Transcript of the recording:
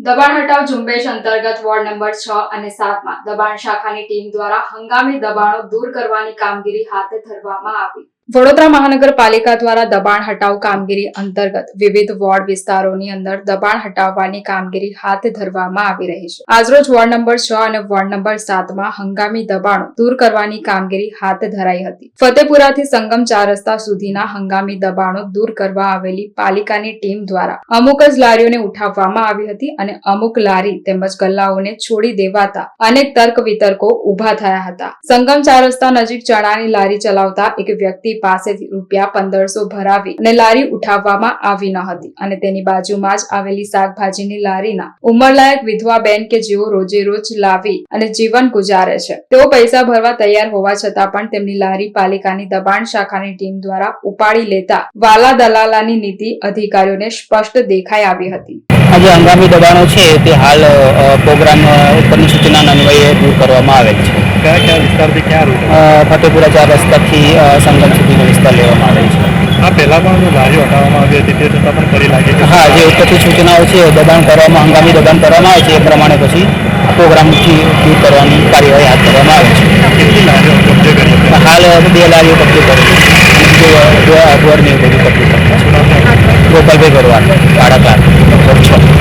દબાણ હટાવ ઝુંબેશ અંતર્ગત વોર્ડ નંબર છ અને સાતમાં દબાણ શાખાની ટીમ દ્વારા હંગામી દબાણો દૂર કરવાની કામગીરી હાથ ધરવામાં આવી. વડોદરા મહાનગરપાલિકા દ્વારા દબાણ હટાવ કામગીરી અંતર્ગત વિવિધ વોર્ડ વિસ્તારોની અંદર દબાણ હટાવવાની કામગીરી હાથ ધરવામાં આવી રહી છે. આજરોજ વોર્ડ નંબર છ અને વોર્ડ નંબર સાતમાં હંગામી દબાણો દૂર કરવાની કામગીરી હાથ ધરાઈ હતી. ફતેપુરાથી સંગમ ચાર રસ્તા સુધીના હંગામી દબાણો દૂર કરવા આવેલી પાલિકાની ટીમ દ્વારા અમુક જ લારીઓને ઉઠાવવામાં આવી હતી અને અમુક લારી તેમજ ગલ્લાઓને છોડી દેવાતા અનેક તર્ક વિતર્કો ઊભા થયા હતા. સંગમ ચાર રસ્તા નજીક ચણાની લારી ચલાવતા એક વ્યક્તિ પાસેથી રૂપિયા પંદરસો ભરાવી અને લારી ઉઠાવવામાં આવી ન હતી. અને તેની બાજુમાં જ આવેલી શાકભાજીની લારીના ઉંમરલાયક વિધવા બેન કે જેઓ રોજે રોજ લાવી અને જીવન ગુજારે છે. તેઓ પૈસા ભરવા તૈયાર હોવા છતાં પણ તેમની લારી પાલિકાની દબાણ શાખાની ટીમ દ્વારા ઉપાડી લેતા વાલા દલાલાની નીતિ અધિકારીઓને સ્પષ્ટ દેખાઈ આવી હતી. આ હંગામી દબાણો છે તે હાલ પ્રોગ્રામ ઉપરની સૂચનાના અન્વયે દૂર કરવામાં આવેલ છે. કયા કયા વિસ્તારથી ક્યાં રૂટ ફતેપુરા ચાર રસ્તાથી સંગમ સુધીનો વિસ્તાર લેવામાં આવે છે. આ પહેલાં પણ લારીઓ હટાવવામાં આવી હતી તે છતાં પણ ફરી લાગે છે? હા જે ઉપરથી સૂચનાઓ છે દબાણ કરવામાં હંગામી દબાણ કરવામાં આવે છે એ પ્રમાણે પછી પ્રોગ્રામથી દૂર કરવાની કાર્યવાહી હાથ ધરવામાં આવે છે. કેટલી લારીઓ કબજે કરી હાલ બે લારીઓ કબજે કરી ગોપાલભાઈ ભરવાડ નંબર છ